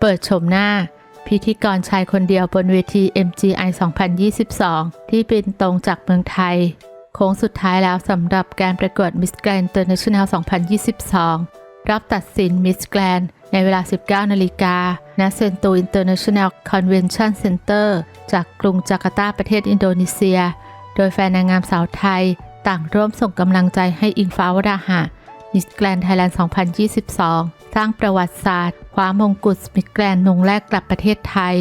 เปิดชมหน้า พิธีกรชายคนเดียวบนเวที MGI 2022 ที่บินตรงจากเมืองไทย โค้งสุดท้ายแล้วสำหรับการประกวด Miss Grand International 2022รอบตัดสิน Miss Grand ในเวลา 19 นาฬิกา ณ เซนตู International Convention Center จากกรุงจาการ์ตาประเทศอินโดนีเซีย โดยแฟนนางงามสาวไทย ต่างร่วมส่งกำลังใจให้อิงฟ้าวราหะ มิสแกรนไทยแลนด์ 2022 สร้างประวัติศาสตร์คว้ามงกุฎมิสแกรนมงแรกกลับประเทศไทย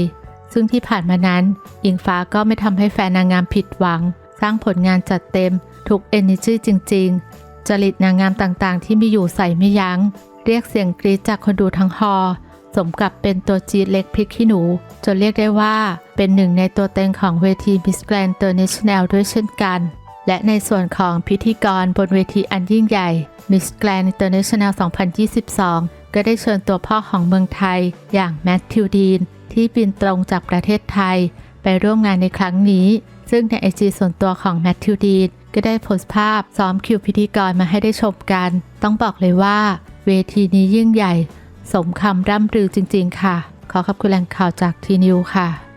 ซึ่งที่ผ่านมานั้น อิงฟ้าก็ไม่ทำให้แฟนนางงามผิดหวัง สร้างผลงานจัดเต็ม ทุก energy จริง ๆ จริตนางงามต่างๆ ที่มีอยู่ใส่ไม่ยัง้ง เรียกเสียงกรี๊ดจากคนดูทั้งฮอสมกับเป็นตัวจีดเล็กพริกขี้หนู จนเรียกได้ว่าเป็นหนึ่งในตัวเต็งของเวที Miss Grand International ด้วยเช่นกัน และในส่วนของพิธีกรบนเวทีอันยิ่งใหญ่ Miss Grand International 2022 ก็ได้เชิญตัวพ่อของเมืองไทย อย่างแมทธิวดีน ที่บินตรงจากประเทศไทย ไปร่วมงานในครั้งนี้ ซึ่งในไอจีส่วนตัวของแมทธิวดีน ก็ได้โพสต์ภาพซ้อมคิวพิธีกรมาให้ได้ชมกัน ต้องบอกเลยว่า เวทีนี้ยิ่งใหญ่ สมคำร่ำลือจริง ๆ ค่ะ ขอขอบคุณแหล่งข่าวจากทีนิวค่ะ